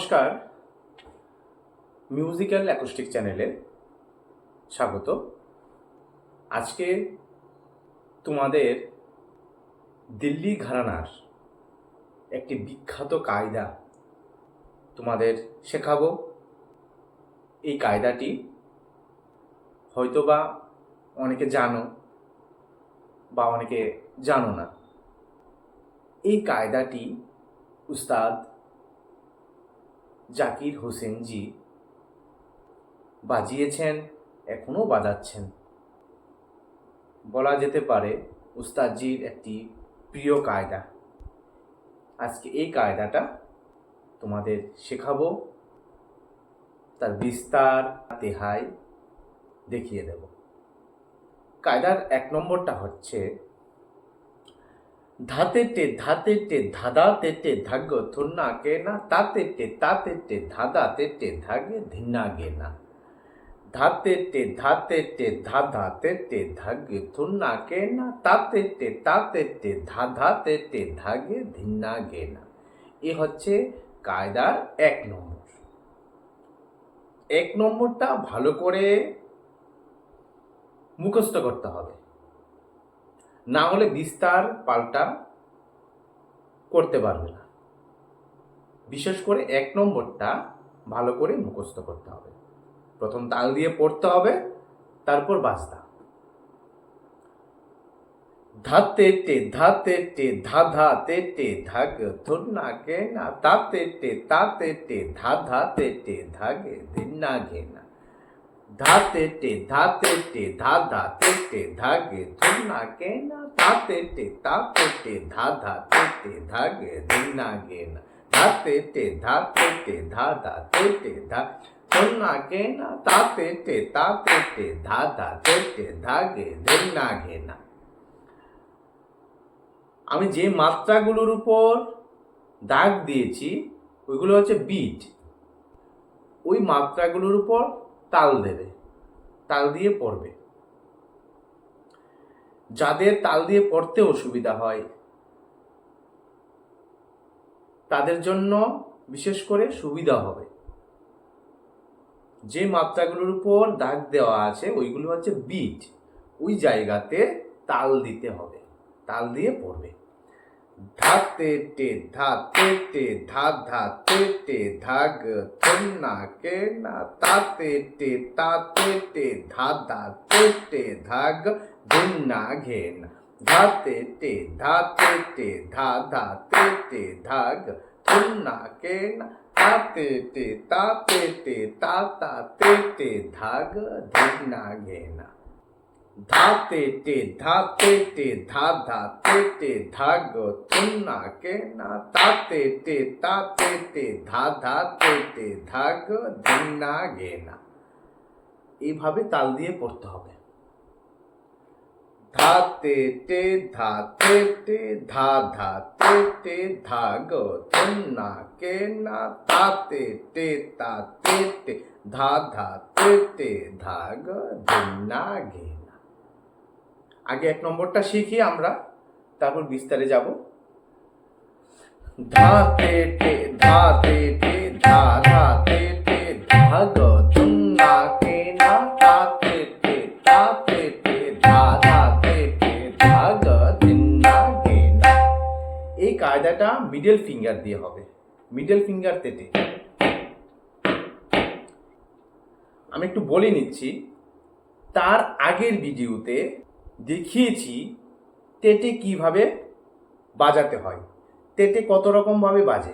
নমস্কার। Musical acoustic চ্যানেলে স্বাগত। আজকে তোমাদের দিল্লি ঘরানার একটি বিখ্যাত কায়দা তোমাদের শেখাবো। এই কায়দাটি হয়তোবা অনেকে জানো বা অনেকে জানো না। এই কায়দাটি উস্তাদ জাকির হোসেনজি বাজিয়েছেন, এখনও বাজাচ্ছেন। বলা যেতে পারে, উস্তাদজির একটি প্রিয় কায়দা। আজকে এই কায়দাটা তোমাদের শেখাবো, তার বিস্তার, তেহাই দেখিয়ে দেব। কায়দার এক নম্বরটা হচ্ছে ধাতে টে ধাতে টে ধাদা তেটে ধাগ্য থুন্না কে না তাতে টে তাতে টে ধাদা তেটে ধাগে ধিন্না গে না ধাতে টে ধাতে টে ধাধা তেটে ধাগে থুন্না কে না তাতে টে তাতে টে ধাধা তেটে ধাগে ধিন্না গে না এ হচ্ছে কায়দার এক নম্বর। এক নম্বরটা ভালো করে মুখস্থ করতে হবে। না হলে বিস্তার পাল্টা করতে পারবে না। বিশেষ করে এক নম্বরটা ভালো করে মুখস্থ করতে হবে। প্রথম তাল দিয়ে পড়তে হবে, তারপর বাজতা ধাতে টে ধাতে টে ধা ধা তে টে ধাগ ধুন্না কে না তাতে টে তাতে টে ধা ধা তে টে ধাগে ধিন্না গে না। ধাতে টে ধাতে টে ধা ধা তে টে ধাগে ধুন্না কে না তাতে টে তাতে টে ধা ধা তে টে ধাগে ধিন্না গে না ধাতে টে ধাতে টে ধা ধা তে টে ধা ধুন্না কে না তাতে টে তাতে টে ধা ধা তে টে ধাগে ধিন্না গে না আমি যে মাত্রাগুলোর উপর দাগ দিয়েছি ওইগুলো হচ্ছে বিট ওই মাত্রাগুলোর উপর তাল দেবে। তাল দিয়ে পড়বে। যাদের তাল দিয়ে পড়তে অসুবিধা হয়, তাদের জন্য বিশেষ করে সুবিধা হবে। যে মাত্রাগুলোর উপর দাগ দেওয়া আছে, ওইগুলো হচ্ছে বিট ওই জায়গাতে তাল দিতে হবে। তাল দিয়ে পড়বে। ধাতে তে ধাতে তে ধা ধা তে তে ধাগ থন্না কে না তাতে তে তাতে তে ধা ধা তে তে ধাগ ধিন্না ঘেন ধাতে তে ধাতে তে ধা ধা তে তে ধাগ থন্না কে না তাতে তে তাতে তে তা তা তে তে ধিন্না ধাতে তে তে ধা ধা তে তে ধাগ থুন্না কে না তাতে তে তাতে তে ধা ধা তে তে ধাগ ধিন্না গে না এইভাবে তাল দিয়ে পড়তে হবে। ধাতে তে ধাতে তে ধা ধা তে তে ধাগ থুন্না কে না তাতে তে তাতে তে ধা ধা তে তে ধাগ ধিন্না গে না। আগে এক নম্বরটা শিখি আমরা, তারপর বিস্তারে যাব। ধাতে টে ধা টে ধাগ তুন্না কে না তাতে টে ধা ধাতে টে ধাগ দিন্না কে না এই কায়দাটা মিডল ফিঙ্গার দিয়ে হবে। মিডল ফিঙ্গার তেটে আমি একটু বলে নিচ্ছি, তার আগের ভিডিওতে দেখিয়েছি তেটে কীভাবে বাজাতে হয়, তেটে কত রকমভাবে বাজে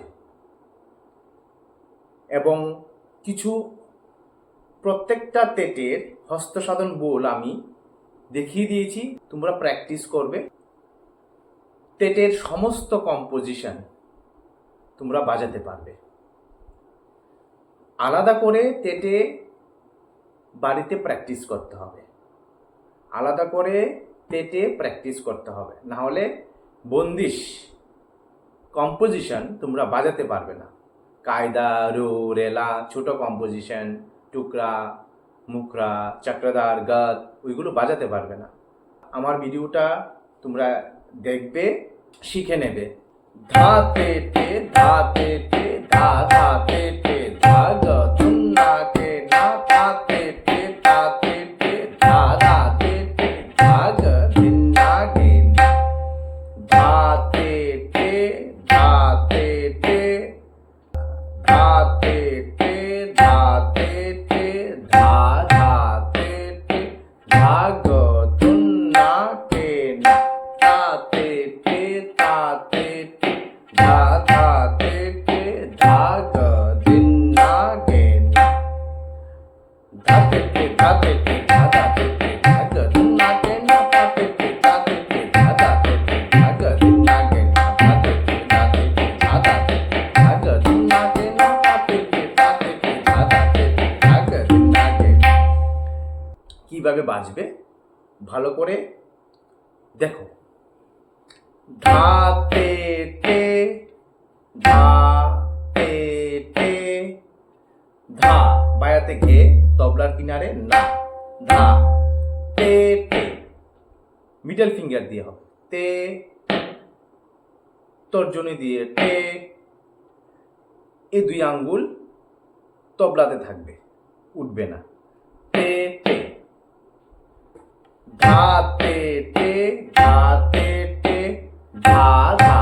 এবং কিছু প্রত্যেকটা তেটের হস্তসাধন বোল আমি দেখিয়ে দিয়েছি, তোমরা প্র্যাকটিস করবে। তেটের সমস্ত কম্পোজিশন তোমরা বাজাতে পারবে। আলাদা করে তেটে বাড়িতে প্র্যাকটিস করতে হবে। আলাদা করে তেটে প্র্যাকটিস করতে হবে। না হলে বন্দিশ কম্পোজিশন তোমরা বাজাতে পারবে না। কায়দা রো রেলা ছোট কম্পোজিশন টুকরা, মুখরা চক্রদার গদ ওইগুলো বাজাতে পারবে না। আমার ভিডিওটা তোমরা দেখবে, শিখে নেবে। ধাতে টে ধাতে টে ধা ধা, তে তে। ধা ভালো করে দেখো। ধা তে তে ধা তে তে ধা, বায়াতে ঘে, তবলার কিনারে না, ধা, তে তে মিডল ফিঙ্গার দিয়ে হবে। তে, তর্জনী দিয়ে টে এই দুই আঙ্গুল তবলাতে থাকবে, উঠবে না। ধা তে ধা তে ধা ধা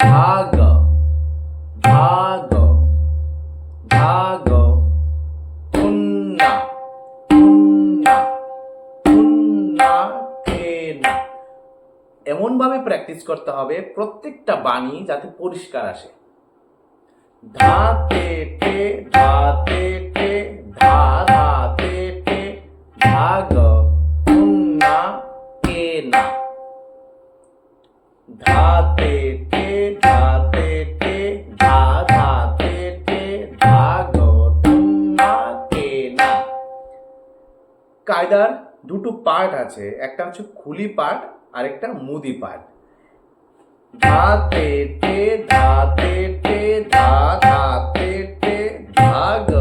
ধা গ ধা গ ধা গ তুন্না তুন্না এমনভাবে প্র্যাকটিস করতে হবে প্রত্যেকটা বাণী যাতে পরিষ্কার আসে। ধা তে ধা তে কায়দার দুটো পার্ট আছে। একটা হচ্ছে খুলি পার্ট আর একটা মুদি পার্ট ধা ধা ধা গ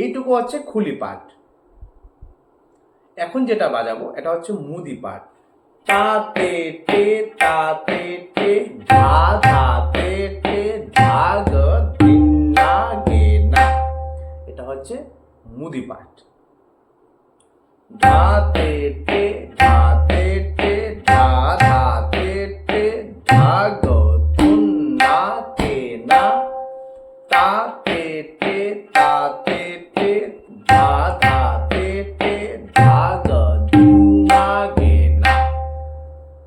এইটুকু হচ্ছে খুলি পার্ট এখন যেটা বাজাবো, এটা হচ্ছে মুদি পার্ট তা তে তে ধা ধা তে তে ধা, গ ধিন না, গে, না। এটা হচ্ছে মুদি পার্ট ধা তে ধা তে ধা ধা তে তে না। না তা ধা না না।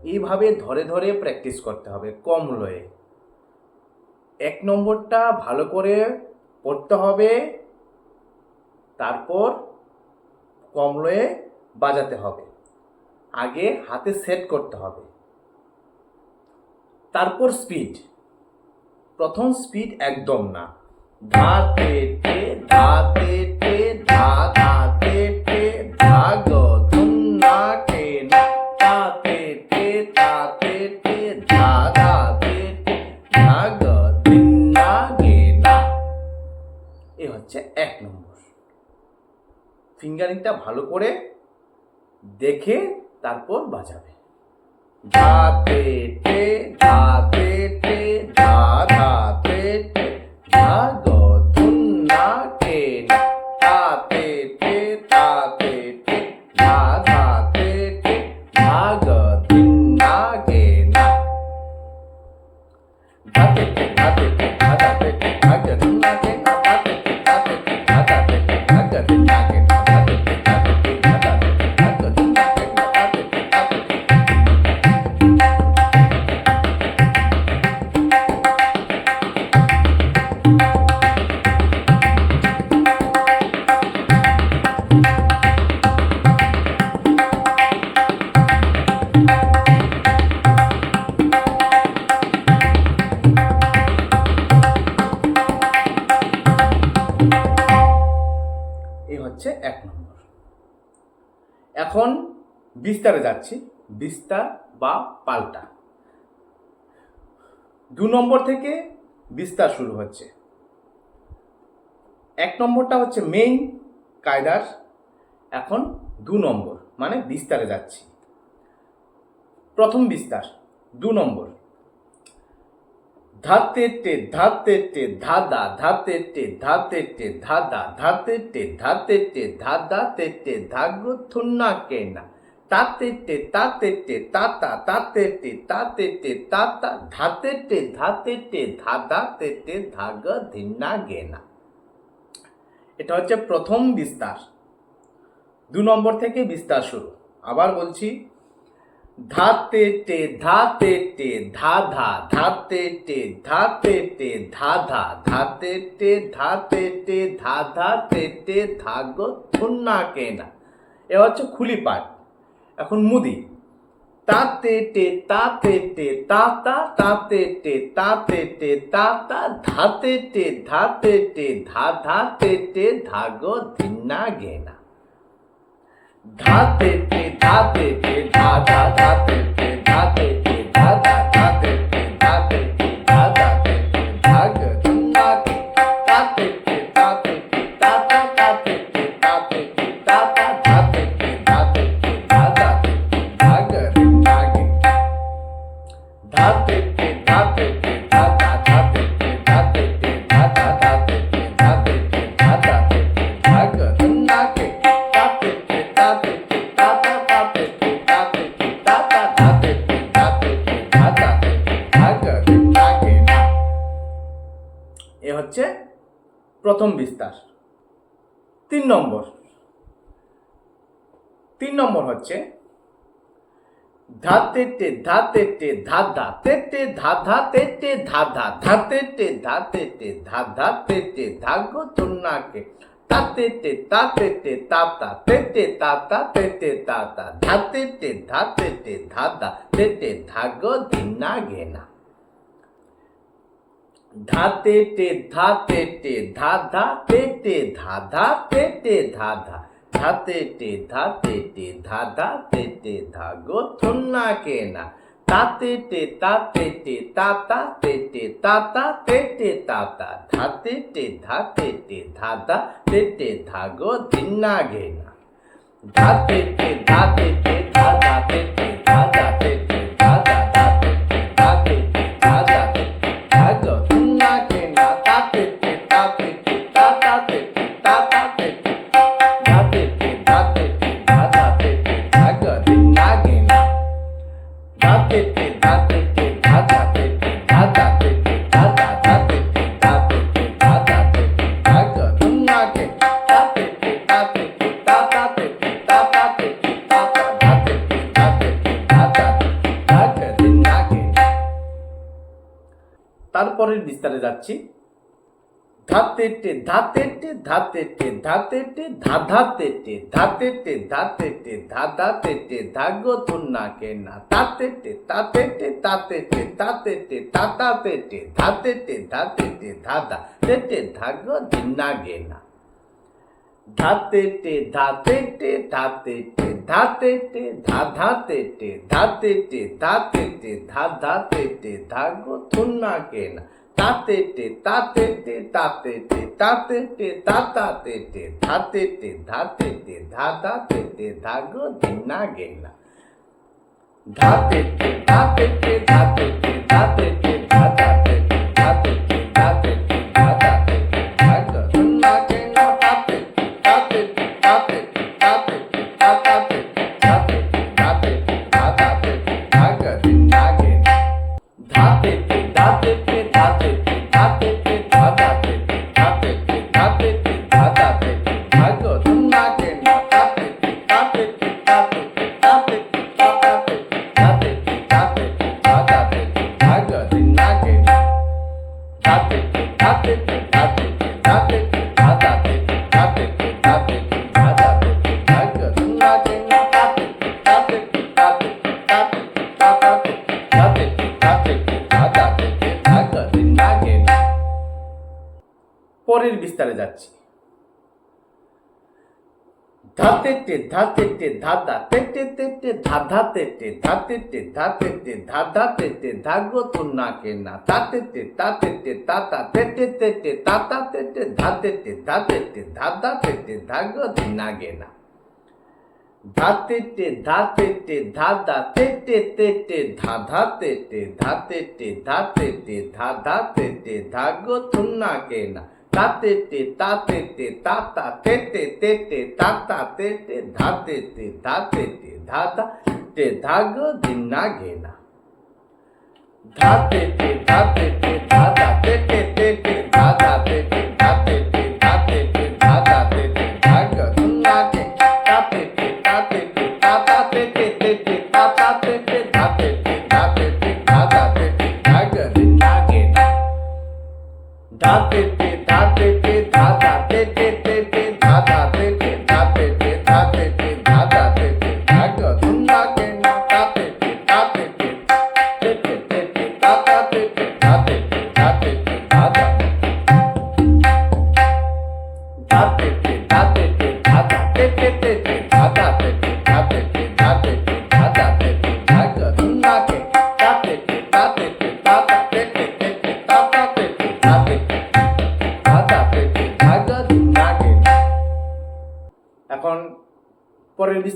এইভাবে ধরে ধরে প্র্যাকটিস করতে হবে কম লয়ে। এক নম্বরটা ভালো করে পড়তে হবে। তারপর কমলয়ে বাজাতে হবে। আগে হাতে সেট করতে হবে। তারপর স্পিড প্রথম স্পিড একদম না। ধাতে তে, ধা, তে ফিঙ্গারিংটা ভালো করে দেখে তারপর বাজাবে। ধা তে এখন বিস্তারে যাচ্ছি। বিস্তার বা পাল্টা। দু নম্বর থেকে বিস্তার শুরু হচ্ছে। এক নম্বরটা হচ্ছে মেইন কায়দার। এখন দু নম্বর মানে বিস্তারে যাচ্ছি। প্রথম বিস্তার, দু নম্বর। ধাতে টে ধাতে টে ধাদা ধাতে টে ধাতে টে ধাদা ধাতে টে ধাতে টে ধাদা তে টে ধাগো থুন্না কেনা। তাতে টে তাতে তাতা তাতে টে তাতে তাতা ধাতে টে ধাতে টে ধাদা তে ধাগ ধিন্না গেনা এটা হচ্ছে প্রথম বিস্তার। দু নম্বর থেকে বিস্তার শুরু। আবার বলছি ধাতে টে ধাতে টে ধাধা ধাতে টে ধাতে টে ধাধা ধাতে টে ধাতে টে ধাধা তে টে ধাগ, থুন্না কেনা। এ হচ্ছে খুলি পাঠ। এখন মুদি। তাতে টে তাতে টে তাতা তাতে টে তাতে টে তাতা ধাতে টে ধাতে টে ধা ধাতে টে ধাগ ধিন্না গেনা ধাতে টে ধাতে টে ধা ধা ধাতে টে প্রথম বিস্তার তিন নম্বর তিন নম্বর হচ্ছে ধাতে টে ধাতে টে ধাধা তে টে ধাধা তে টে ধাধা ধাতে টে ধাতে টে ধাধা তে টে ধাগো তুন্নাকে তাতে টে তাতে তাতা তে টে তাতা তে টে তাতা ধাতে টে ধাতে টে ধাধা তে টে ধাগো ধিন্না গেনা ধাতে টে ধাতে টে ধাধা তে টে ধাধা তে টে ধাধা ধাতে টে ধাতে টে ধাধা তে টে ধাগো থন্না কেনা তাতে টে তাতে টে তাতা তে টে তাতা তে টে তাতা ধাতে টে ধাতে টে ধাধা তে টে ধাগো ধিন্না গেনা ধাতে টে ধাতে টে ধাধা তে টে তারপরের বিস্তারে যাচ্ছি। ধাতে টে ধাতে টে ধাতে টে ধাতে টে, ধাধাতে টে, ধাতে টে ধাতে টে, ধাধাতে টে, ধাগো তুন্না কে না। তাতে টে তাতে টে তাতে টে তাতে টে, তাতাতে টে, ধাতে টে ধাতে টে, ধাধা, তে টে, ধাগো ধিন্না গে না। ধাতে টে ধাতে টে ধাতে টে ধাতে টে ধাধাতে টে ধাতে টে ধাতে টে ধাধাতে টে ধাগো থুন্না কে না তাতে টে তাতে টে তাতে টে তাতে টে তাতাতে টে ধাতে টে ধাতে টে ধাধাতে টে ধাগো ধিন্না গে না ধাতে টে ধাতে টে ধাতে টে ধাতে টে ধাধাতে টে ধাতে পরের বিস্তারে যাচ্ছি। ধাতে টে ধাতে টে ধাদা তে টে তে টে ধাধা তে টে ধাতে টে ধাতে টে ধাধা তে টে ধাগো তুন্না কে না। তাতে টে তাতে টে তাতা, তে টে তে টে তাতা তে টে ধাতে টে ধাতে টে ধাদা তে টে ধাগো ধিনা গে না। ধাতে টে ধাতে টে ধা ধা তে টে তে টে ধা ধা তে টে ধাতে টে ধাতে টে ধা ধা তে টে ধা গো থুন্না কে না। তাতে টে তাতে টে তা তা তে টে তে টে তা তা তে টে ধাতে টে ধাতে টে ধা ধা টে ধা গো ধিন্না গে না ধাতে টে ধাতে টে ধা ধা তে টে তে টে ধা ধা তে টে ধাতে টে ধাতে টে ধা ধা তে টে ধা গো থুন্না গে তাতে টে তাতে টে তা তা তে টে তে টে তা তা তে টে ধা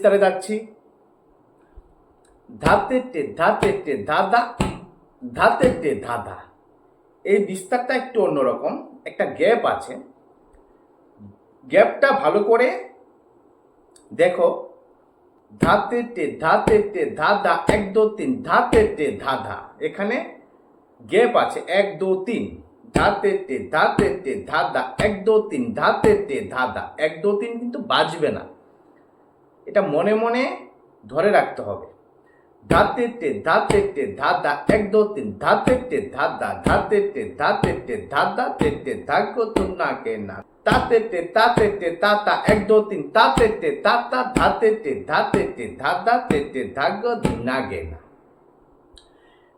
বিস্তারে যাচ্ছি। ধাতে টে ধাতে টে ধাদা ধাতে টে ধাদা এই বিস্তারটা একটু অন্যরকম, একটা গ্যাপ আছে। গ্যাপটা ভালো করে দেখো। ধাতে টে ধাতে টে ধাদা এক, দু, তিন, ধাতে টে ধাধা এখানে গ্যাপ আছে, এক, দু, তিন। ধাতে টে ধাতে টে ধাদা এক, দু, তিন, ধাতে টে ধাদা এক, দু, তিন কিন্তু বাজবে না। এটা মনে মনে ধরে রাখতে হবে। ধাত তেটে ধাত তেটে ধাত দা, এক দো তিন ধাত তেটে ধাত দা ধাত তেটে ধাত তেটে ধাত দা তেটে তে গো ধাগ্য না কে না। তা তেটে তা তেটে তা তা, এক দো তিন, তা টে তাতা ধাতে টে ধাতে টে ধাদা তে টে ধাগ্য না গে না।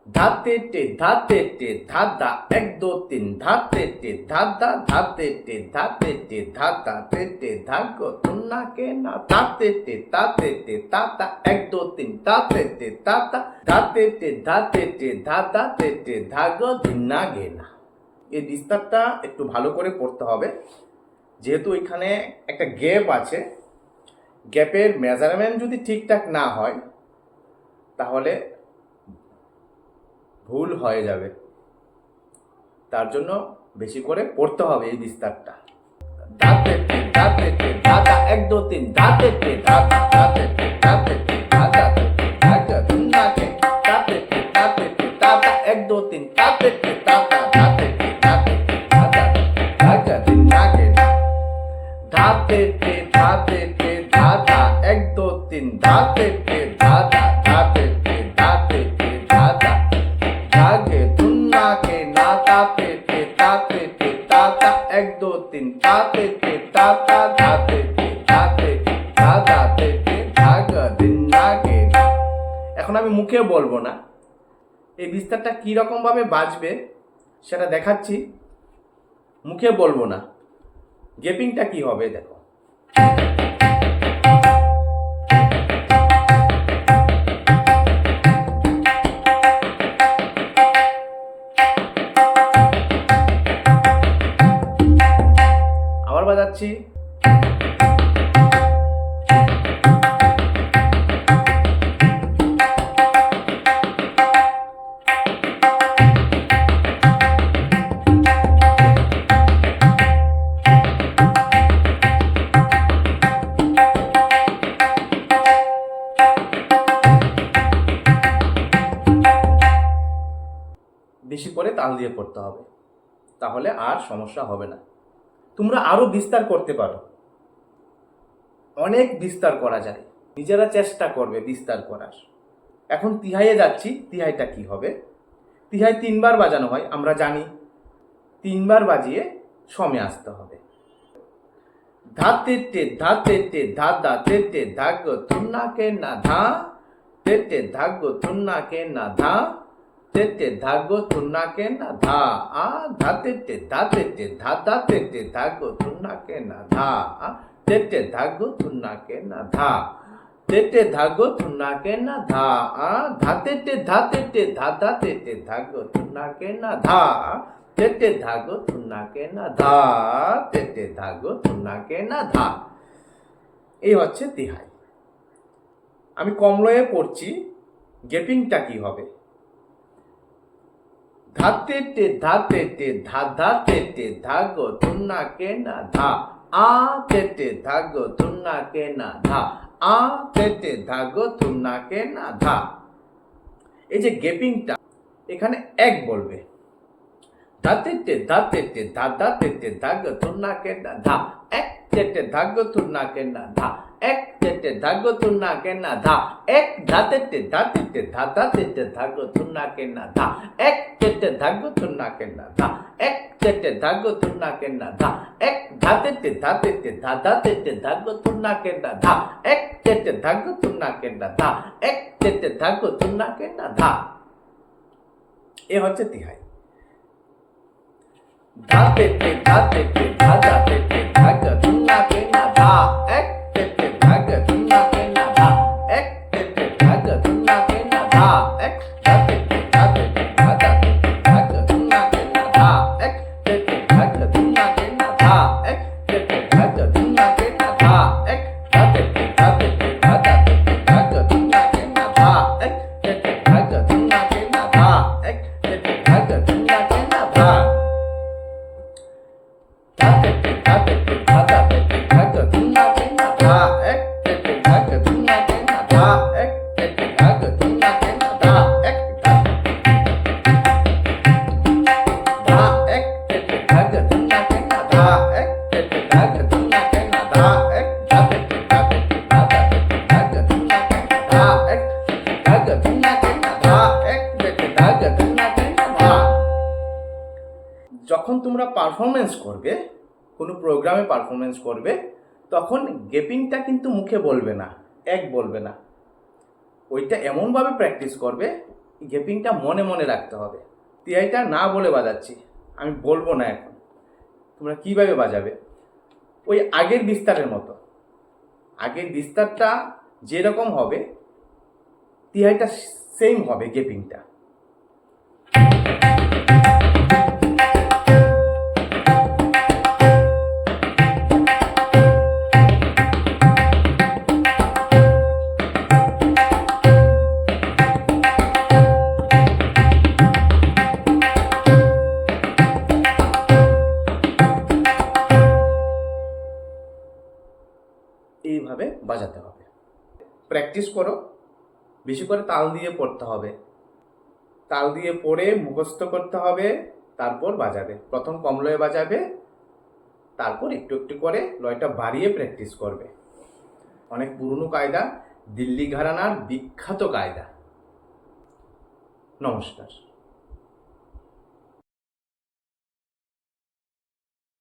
ধাতে টে ধাতে টে ধাদা এক, দু, তিন ধাতে টে ধাদা ধাতে টে ধাতে টে ধাদা তে টে ধাগ্য তুন্না কে না তাতে টে তাতে টে তাতা এক, দু, তিন তাতে টে তাতা ধাতে টে ধাতে টে ধাদা তে টে ধাগ্য ধিন্না গে না এই বিস্তারটা একটু ভালো করে পড়তে হবে। যেহেতু এখানে একটা গ্যাপ আছে, গ্যাপের মেজারমেন্ট যদি ঠিকঠাক না হয়, তাহলে ভুল হয়ে যাবে তার জন্য বেশি করে পড়তে হবে এই বিস্তারটা এক দু তিন দাঁতে দাঁতে ধাগে তুন্নাকে না তাতে টে তাতে টে তাতা এক, দু, তিন, তাতে টে তাতা ধাতে টে ধাতে টে ধাদা তে টে ধাগ দিন্নাকে এখন আমি মুখে বলব না। এই বিস্তারটা কি রকম ভাবে বাজবে সেটা দেখাচ্ছি। মুখে বলব না। গেপিংটা কি হবে, দেখো। বাজাচ্ছি বেশি করে তাল দিয়ে পড়তে হবে। তাহলে আর সমস্যা হবে না। তোমরা আরও বিস্তার করতে পারো। অনেক বিস্তার করা যায়। নিজেরা চেষ্টা করবে বিস্তার করার। এখন তিহাইয়ে যাচ্ছি, তিহাইটা কি হবে? তিহাই তিনবার বাজানো হয়, আমরা জানি। তিনবার বাজিয়ে সমে আসতে হবে। ধাতে টে ধাতে টে ধা দা তে টে ধাগ তুন্নাকে না ধা, তে টে ধাগ তুন্নাকে না ধা তে টে ধাগ তুন্নাকে না ধা। আ ধাতে টে ধাতে টে ধা দা তে টে ধাগ তুন্নাকে না ধা। আ তে টে ধাগ তুন্নাকে না ধা। তে টে ধাগ তুন্নাকে না ধা। আ ধাতে টে ধাতে টে ধা দা তে টে ধাগ তুন্নাকে না ধা। তেতে ধাগো তুন্নাকে না ধা। তেতে ধাগো তুন্নাকে না ধা। এই হচ্ছে তিহাই। আমি কমলয়ে পড়ছি। গেপিংটা কি হবে? ধাতে টে ধাতে টে ধা ধাতে টে ধাগো তুন্না কে না ধা। আ তে টে ধাগো তুন্না কে না ধা। আ তে টে ধাগো তুন্না কে না ধা। এই যে গেপিংটা, এখানে এক বলবে। ধাতে টে ধাতে টে ধা ধাতে টে ধাগো তুন্না কে না ধা। এক তেটে ধাগো তুন্না কে না ধা। এক তেটে ধাগো তুন্না কে না ধা, এক ধাতে টে ধাতে টে ধা ধাতে টে ধাগো তুন্না কে না ধা, এক তেটে ধাগো তুন্না কে না ধা, এক তেটে ধাগো তুন্না কে না ধা, এক ধাতে টে ধাতে টে ধা ধাতে টে ধাগো তুন্না কে না ধা, এক তেটে ধাগো তুন্না কে না ধা, এক তেটে ধাগো তুন্না কে না ধা। এ হচ্ছে তিহাই। ধাতে টে ধাতে টে ধা ধাতে টে ধাগো তুন্না কে না ধা, এক যখন তোমরা পারফরমেন্স করবে, কোনো প্রোগ্রামে পারফরমেন্স করবে, তখন গেপিংটা কিন্তু মুখে বলবে না, এক বলবে না। ওইটা এমনভাবে প্র্যাকটিস করবে গেপিংটা মনে মনে রাখতে হবে। টিআইটা না বলে বাজাচ্ছি, আমি বলব না এখন। তোমরা কীভাবে বাজাবে? ওই আগের বিস্তারের মতো। আগের বিস্তারটা যেরকম হবে তিহাইটা সেম হবে গেপিংটা প্র্যাকটিস করো, বেশি করে তাল দিয়ে পড়তে হবে। তাল দিয়ে পড়ে মুখস্থ করতে হবে, তারপর বাজাবে। প্রথম কম লয়ে বাজাবে, তারপর একটু একটু করে লয়টা বাড়িয়ে প্র্যাকটিস করবে। অনেক পুরনো কায়দা, দিল্লি ঘরানার বিখ্যাত কায়দা। নমস্কার।